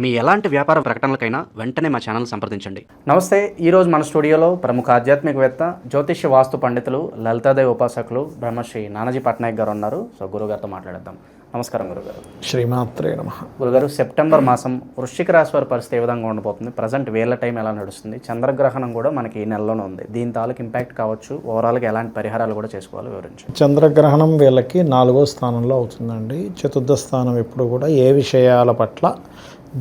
మీ ఎలాంటి వ్యాపార ప్రకటనలకైనా వెంటనే మా ఛానల్ సంప్రదించండి. నమస్తే ఈరోజు మన స్టూడియోలో ప్రముఖ ఆధ్యాత్మికవేత్త జ్యోతిష్య వాస్తు పండితులు లలితాదేవి ఉపాసకులు బ్రహ్మశ్రీ నానాజీ పట్నాయక్ గారు ఉన్నారు. సో గురుగారితో మాట్లాడేద్దాం. నమస్కారం గురుగారు. శ్రీమాత్రే నమ. గురుగారు సెప్టెంబర్ మాసం వృశ్చిక రాశి వారి పరిస్థితి ఏ విధంగా ఉండబోతుంది? ప్రజెంట్ వేళ్ళ టైం ఎలా నడుస్తుంది? చంద్రగ్రహణం కూడా మనకి ఈ నెలలోనే ఉంది. దీని తాలూకు ఇంపాక్ట్ కావచ్చు. ఓవరాల్గా ఎలాంటి పరిహారాలు కూడా చేసుకోవాలి వివరించండి. చంద్రగ్రహణం వీళ్ళకి నాలుగో స్థానంలో అవుతుందండి. చతుర్థ స్థానం ఎప్పుడు కూడా ఏ విషయాల పట్ల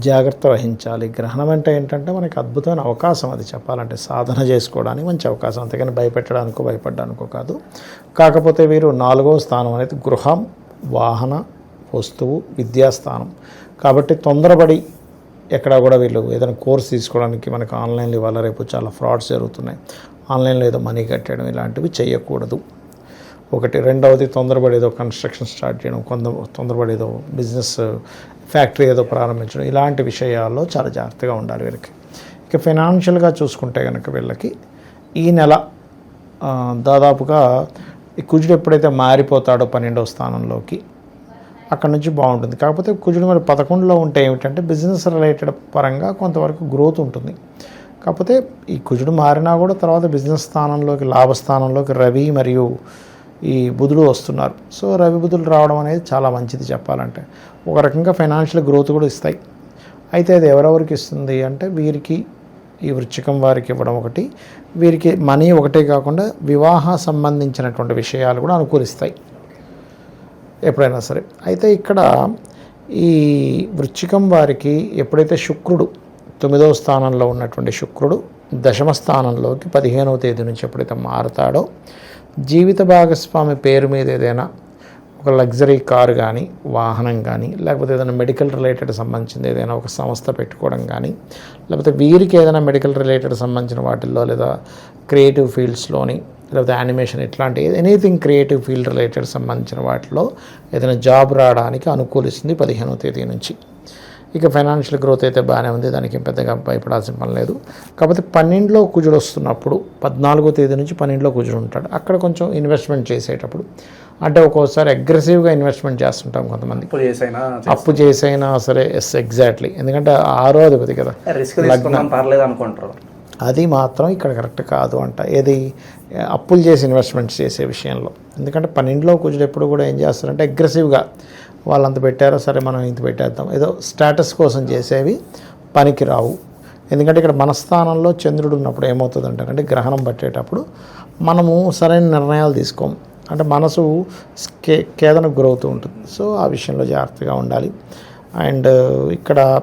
జాగ్రత్త వహించాలి. గ్రహణం అంటే ఏంటంటే మనకి అద్భుతమైన అవకాశం అది చెప్పాలంటే. సాధన చేసుకోవడానికి మంచి అవకాశం. అంతేకాని భయపెట్టడానికో భయపడడానికో కాదు. కాకపోతే వీరు నాలుగో స్థానం అనేది గృహం వాహన వస్తువు విద్యాస్థానం. కాబట్టి తొందరపడి ఎక్కడ కూడా వీళ్ళు ఏదైనా కోర్స్ తీసుకోవడానికి మనకు ఆన్లైన్లో ఇవాళ రేపు చాలా ఫ్రాడ్స్ జరుగుతున్నాయి. ఆన్లైన్లో ఏదో మనీ కట్టడం ఇలాంటివి చేయకూడదు. ఒకటి రెండవది తొందరపడి ఏదో కన్స్ట్రక్షన్ స్టార్ట్ చేయడం కొంత తొందరపడి ఏదో బిజినెస్ ఫ్యాక్టరీ ఏదో ప్రారంభించడం ఇలాంటి విషయాల్లో చాలా జాగ్రత్తగా ఉండాలి వీళ్ళకి. ఇక ఫైనాన్షియల్గా చూసుకుంటే కనుక వీళ్ళకి ఈ నెల దాదాపుగా ఈ కుజుడు ఎప్పుడైతే మారిపోతాడో పన్నెండవ స్థానంలోకి అక్కడ నుంచి బాగుంటుంది. కాకపోతే కుజుడు మరి పదకొండులో ఉంటే ఏమిటంటే బిజినెస్ రిలేటెడ్ పరంగా కొంతవరకు గ్రోత్ ఉంటుంది. కాకపోతే ఈ కుజుడు మారినా కూడా తర్వాత బిజినెస్ స్థానంలోకి లాభస్థానంలోకి రవి మరియు ఈ బుధుడు వస్తున్నారు. సో రవి బుధులు రావడం అనేది చాలా మంచిది చెప్పాలంటే. ఒక రకంగా ఫైనాన్షియల్ గ్రోత్ కూడా ఇస్తాయి. అయితే అది ఎవరెవరికి ఇస్తుంది అంటే వీరికి ఈ వృచ్చికం వారికి ఇవ్వడం ఒకటి వీరికి మనీ ఒకటే కాకుండా వివాహ సంబంధించినటువంటి విషయాలు కూడా అనుకూలిస్తాయి. ఎప్పుడైనా సరే. అయితే ఇక్కడ ఈ వృచ్చికం వారికి ఎప్పుడైతే శుక్రుడు తొమ్మిదవ స్థానంలో ఉన్నటువంటి శుక్రుడు దశమ స్థానంలోకి పదిహేనవ తేదీ నుంచి ఎప్పుడైతే మారుతాడో జీవిత భాగస్వామి పేరు మీద ఏదైనా ఒక లగ్జరీ కారు కానీ వాహనం కానీ లేకపోతే ఏదైనా మెడికల్ రిలేటెడ్ సంబంధించింది ఏదైనా ఒక సంస్థ పెట్టుకోవడం కానీ లేకపోతే వీరికి ఏదైనా మెడికల్ రిలేటెడ్ సంబంధించిన వాటిల్లో లేదా క్రియేటివ్ ఫీల్డ్స్లోని లేకపోతే యానిమేషన్ ఇట్లాంటి ఎనీథింగ్ క్రియేటివ్ ఫీల్డ్ రిలేటెడ్ సంబంధించిన వాటిలో ఏదైనా జాబ్ రావడానికి అనుకూలిస్తుంది పదిహేనవ తేదీ నుంచి. ఇక ఫైనాన్షియల్ గ్రోత్ అయితే బాగానే ఉంది. దానికి పెద్దగా భయపడాల్సిన పని లేదు. కాకపోతే పన్నెండులో కుజుడు వస్తున్నప్పుడు పద్నాలుగో తేదీ నుంచి పన్నెండులో కుజుడు ఉంటాడు. అక్కడ కొంచెం ఇన్వెస్ట్మెంట్ చేసేటప్పుడు అంటే ఒక్కోసారి అగ్రెసివ్గా ఇన్వెస్ట్మెంట్ చేస్తుంటాం కొంతమంది. అప్పు చేసైనా సరే ఎస్ ఎగ్జాక్ట్లీ ఎందుకంటే ఆరో అధిపతి కదా. పర్లేదు అనుకుంటారు. అది మాత్రం ఇక్కడ కరెక్ట్ కాదు అంట. ఏది అప్పులు చేసి ఇన్వెస్ట్మెంట్స్ చేసే విషయంలో. ఎందుకంటే పన్నెండులో కుజుడు ఎప్పుడు కూడా ఏం చేస్తారంటే అగ్రెసివ్గా వాళ్ళంత పెట్టారో సరే మనం ఇంత పెట్టేద్దాం. ఏదో స్టేటస్ కోసం చేసేవి పనికి రావు ఎందుకంటే ఇక్కడ మన స్థానంలో చంద్రుడు ఉన్నప్పుడు ఏమవుతుంది అంటే గ్రహణం పట్టేటప్పుడు మనము సరైన నిర్ణయాలు తీసుకోము అంటే మనసు కే కేదన గురవుతూ ఉంటుంది. సో ఆ విషయంలో జాగ్రత్తగా ఉండాలి. అండ్ ఇక్కడ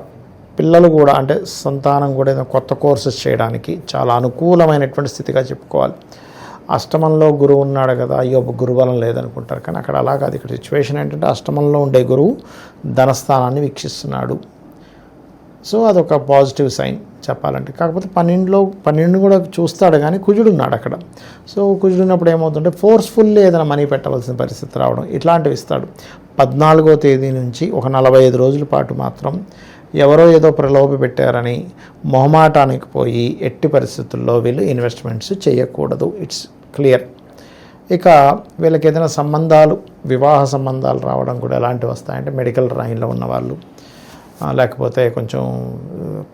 పిల్లలు కూడా అంటే సంతానం కూడా ఏదైనా కొత్త కోర్సెస్ చేయడానికి చాలా అనుకూలమైనటువంటి స్థితిగా చెప్పుకోవాలి. అష్టమంలో గురువు ఉన్నాడు కదా అయ్యో గురుబలం లేదనుకుంటారు. కానీ అక్కడ అలా కాదు. ఇక్కడ సిచ్యువేషన్ ఏంటంటే అష్టమంలో ఉండే గురువు ధనస్థానాన్ని వీక్షిస్తున్నాడు. సో అదొక పాజిటివ్ సైన్ చెప్పాలంటే. కాకపోతే పన్నెండులో పన్నెండు కూడా చూస్తాడు కానీ కుజుడు ఉన్నాడు అక్కడ. సో కుజుడు ఉన్నప్పుడు ఏమవుతుంటే ఫోర్స్ఫుల్లీ ఏదైనా మనీ పెట్టవలసిన పరిస్థితి రావడం ఇట్లాంటివి ఇస్తాడు. పద్నాలుగో తేదీ నుంచి ఒక నలభై ఐదు రోజుల పాటు మాత్రం ఎవరో ఏదో ప్రలోభ పెట్టారని మొహమాటానికి పోయి ఎట్టి పరిస్థితుల్లో వీళ్ళు ఇన్వెస్ట్మెంట్స్ చేయకూడదు. ఇట్స్ క్లియర్ ఇక వీళ్ళకి ఏదైనా సంబంధాలు వివాహ సంబంధాలు రావడం కూడా ఎలాంటివి వస్తాయంటే మెడికల్ లైన్లో ఉన్నవాళ్ళు లేకపోతే కొంచెం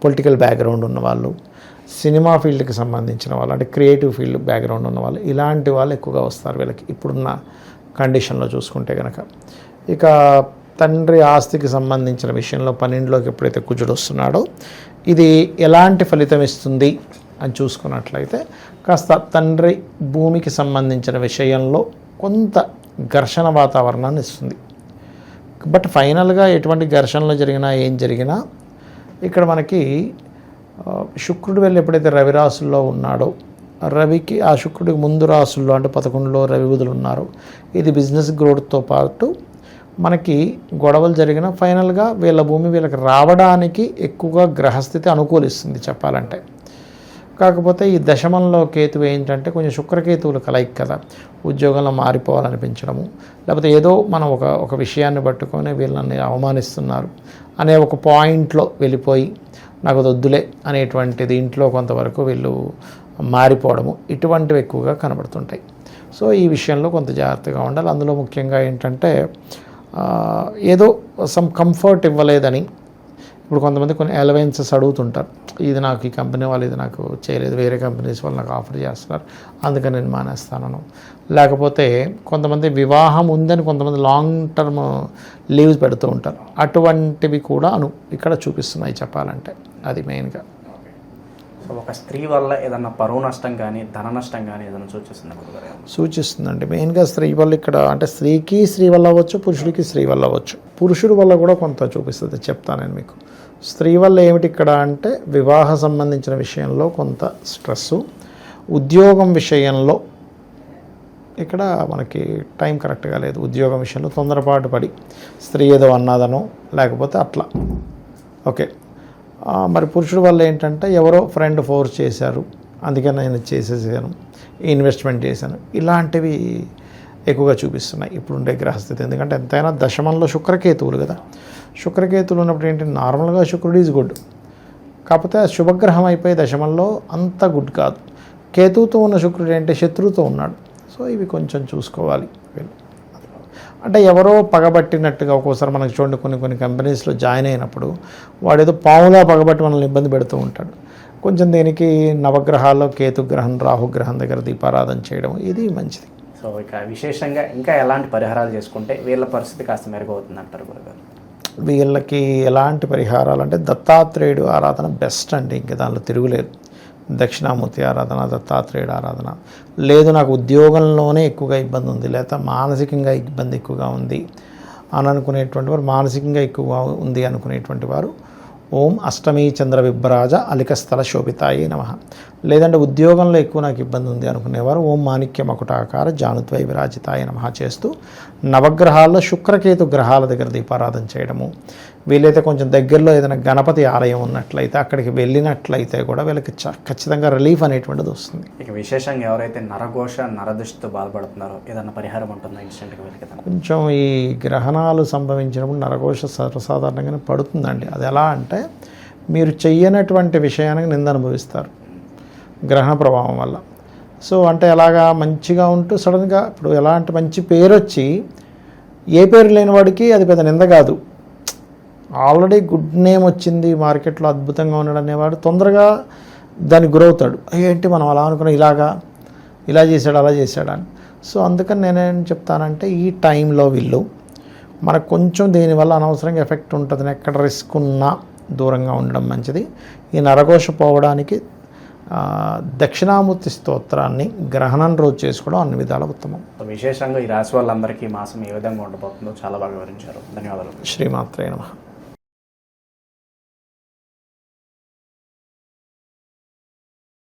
పొలిటికల్ బ్యాక్గ్రౌండ్ ఉన్నవాళ్ళు సినిమా ఫీల్డ్కి సంబంధించిన వాళ్ళు అంటే క్రియేటివ్ ఫీల్డ్ బ్యాక్గ్రౌండ్ ఉన్న వాళ్ళు ఇలాంటి వాళ్ళు ఎక్కువగా వస్తారు వీళ్ళకి ఇప్పుడున్న కండిషన్లో చూసుకుంటే కనుక ఇక తండ్రి ఆస్తికి సంబంధించిన విషయంలో పన్నెండులోకి ఎప్పుడైతే కుజుడు వస్తున్నాడో ఇది ఎలాంటి ఫలితం ఇస్తుంది అని చూసుకున్నట్లయితే కాస్త తండ్రి భూమికి సంబంధించిన విషయంలో కొంత ఘర్షణ వాతావరణాన్ని ఇస్తుంది. బట్ ఫైనల్గా ఎటువంటి ఘర్షణలు జరిగినా ఏం జరిగినా ఇక్కడ మనకి శుక్రుడు వెళ్ళి ఎప్పుడైతే రవి రాసుల్లో ఉన్నాడో రవికి ఆ శుక్రుడికి ముందు రాసుల్లో అంటే పదకొండులో రవి బుధులు ఉన్నారు ఇది బిజినెస్ గ్రోత్తో పాటు మనకి గొడవలు జరిగిన ఫైనల్గా వీళ్ళ భూమి వీళ్ళకి రావడానికి ఎక్కువగా గ్రహస్థితి అనుకూలిస్తుంది చెప్పాలంటే. కాకపోతే ఈ దశమంలో కేతువు ఏంటంటే కొంచెం శుక్రకేతువులు కలయిక కదా. ఉద్యోగంలో మారిపోవాలనిపించడము లేకపోతే ఏదో మనం ఒక ఒక విషయాన్ని పట్టుకొని వీళ్ళని అవమానిస్తున్నారు అనే ఒక పాయింట్లో వెళ్ళిపోయి నాకు వద్దులే అనేటువంటి దీంట్లో కొంతవరకు వీళ్ళు మారిపోవడము ఇటువంటివి ఎక్కువగా కనబడుతుంటాయి. సో ఈ విషయంలో కొంత జాగ్రత్తగా ఉండాలి. అందులో ముఖ్యంగా ఏంటంటే ఏదో సమ్ కంఫర్ట్ ఇవ్వలేదని. ఇప్పుడు కొంతమంది కొన్ని అలవెన్సెస్ అడుగుతుంటారు. ఇది నాకు ఈ కంపెనీ వాళ్ళు ఇది నాకు చేయలేదు వేరే కంపెనీస్ వాళ్ళు నాకు ఆఫర్ చేస్తున్నారు అందుకని నేను మానేస్తాను లేకపోతే కొంతమంది వివాహం ఉందని కొంతమంది లాంగ్ టర్మ్ లీవ్స్ పెడుతూ ఉంటారు. అటువంటివి కూడా అను ఇక్కడ చూపిస్తున్నాయి చెప్పాలంటే అది మెయిన్గా సో ఒక స్త్రీ వల్ల ఏదన్నా పరువు నష్టం కానీ ధన నష్టం కానీ ఏదైనా సూచిస్తుంది గురుగారు? సూచిస్తుందండి. మెయిన్గా స్త్రీ వల్ల ఇక్కడ అంటే స్త్రీకి స్త్రీ వల్ల అవ్వచ్చు పురుషుడికి స్త్రీ వల్ల అవ్వచ్చు. పురుషుడి వల్ల కూడా కొంత చూపిస్తుంది చెప్తాను నేను మీకు. స్త్రీ వల్ల ఏమిటి ఇక్కడ అంటే వివాహ సంబంధించిన విషయంలో కొంత స్ట్రెస్సు ఉద్యోగం విషయంలో ఇక్కడ మనకి టైం కరెక్ట్గా లేదు. ఉద్యోగం విషయంలో తొందరపాటు పడి స్త్రీ ఏదో అన్నదనో లేకపోతే అట్లా. ఓకే మరి పురుషుడు వల్ల ఏంటంటే ఎవరో ఫ్రెండ్ ఫోర్స్ చేశారు. అందుకని నేను చేసేసాను. ఇన్వెస్ట్మెంట్ చేశాను. ఇలాంటివి ఎక్కువగా చూపిస్తున్నాయి ఇప్పుడుండే గ్రహస్థితి. ఎందుకంటే ఎంతైనా దశమంలో శుక్రకేతువులు కదా. శుక్రకేతువులు ఉన్నప్పుడు ఏంటి? నార్మల్గా శుక్రుడు ఈజ్ గుడ్ కాకపోతే శుభగ్రహం అయిపోయి దశమంలో అంత గుడ్ కాదు. కేతువుతో ఉన్న శుక్రుడు ఏంటి? శత్రువుతో ఉన్నాడు. సో ఇవి కొంచెం చూసుకోవాలి. వీళ్ళు అంటే ఎవరో పగబట్టినట్టుగా ఒక్కోసారి మనకు చూడండి కొన్ని కొన్ని కంపెనీస్లో జాయిన్ అయినప్పుడు వాడు ఏదో పాములా పగబట్టి మనల్ని ఇబ్బంది పెడుతూ ఉంటాడు. కొంచెం దీనికి నవగ్రహాల్లో కేతుగ్రహం రాహుగ్రహం దగ్గర దీపారాధన చేయడం ఇది మంచిది. సో ఇక విశేషంగా ఇంకా ఎలాంటి పరిహారాలు చేసుకుంటే వీళ్ళ పరిస్థితి కాస్త మెరుగవుతుంది అంటారు గురుగారు? వీళ్ళకి ఎలాంటి పరిహారాలు అంటే దత్తాత్రేయుడు ఆరాధన బెస్ట్ అండి ఇంక దానిలో తిరుగులేదు. దక్షిణామూర్తి ఆరాధన దత్తాత్రేయుడు ఆరాధన. లేదు నాకు ఉద్యోగంలోనే ఎక్కువగా ఇబ్బంది ఉంది లేదా మానసికంగా ఇబ్బంది ఎక్కువగా ఉంది అని అనుకునేటువంటి వారు మానసికంగా ఎక్కువగా ఉంది అనుకునేటువంటి వారు ఓం అష్టమి చంద్ర విభ్రాజ అలికస్థల శోభితాయి నమ. లేదంటే ఉద్యోగంలో ఎక్కువ నాకు ఇబ్బంది ఉంది అనుకునేవారు ఓం మాణిక్య మకుటాకార జానుద్వై విరాజితాయ నమ చేస్తూ నవగ్రహాల్లో శుక్రకేతు గ్రహాల దగ్గర దీపారాధన చేయడము. వీలైతే కొంచెం దగ్గరలో ఏదైనా గణపతి ఆలయం ఉన్నట్లయితే అక్కడికి వెళ్ళినట్లయితే కూడా వీళ్ళకి చ- ఖచ్చితంగా రిలీఫ్ అనేటువంటిది వస్తుంది. ఇక విశేషంగా ఎవరైతే నరఘోష నరదృష్టితో బాధపడుతున్నారో ఏదన్నా పరిహారం ఉంటుందా ఇన్స్టెంట్గా ఏదన్నా? కొంచెం ఈ గ్రహణాలు సంభవించినప్పుడు నరకోశ సర్వసాధారణంగానే పడుతుందండి. అది ఎలా అంటే మీరు చెయ్యనటువంటి విషయానికి నింద అనుభవిస్తారు గ్రహణ ప్రభావం వల్ల. సో అంటే ఎలాగా మంచిగా ఉంటూ సడన్గా ఇప్పుడు ఎలా అంటే మంచి పేరు వచ్చి ఏ పేరు లేని వాడికి అది పెద్ద నింద కాదు. ఆల్రెడీ గుడ్ నేమ్ వచ్చింది మార్కెట్లో అద్భుతంగా ఉన్నాడు అనేవాడు తొందరగా దానికి గురవుతాడు. ఏంటి మనం అలా అనుకున్నాం? ఇలాగా? ఇలా చేశాడు అలా చేశాడు అని. సో అందుకని నేనేం చెప్తానంటే ఈ టైంలో వీళ్ళు మనకు కొంచెం దీనివల్ల అనవసరంగా ఎఫెక్ట్ ఉంటుంది ఎక్కడ రిస్క్ ఉన్నా దూరంగా ఉండడం మంచిది. ఈ నరఘోష పోవడానికి దక్షిణామూర్తి స్తోత్రాన్ని గ్రహణం రోజు చేసుకోవడం అన్ని విధాల ఉత్తమం. విశేషంగా ఈ రాశి వాళ్ళందరికీ మాసం ఏ విధంగా ఉండబోతుందో చాలా బాగా వివరించారు. ధన్యవాదాలు. శ్రీమాత్రే నమః.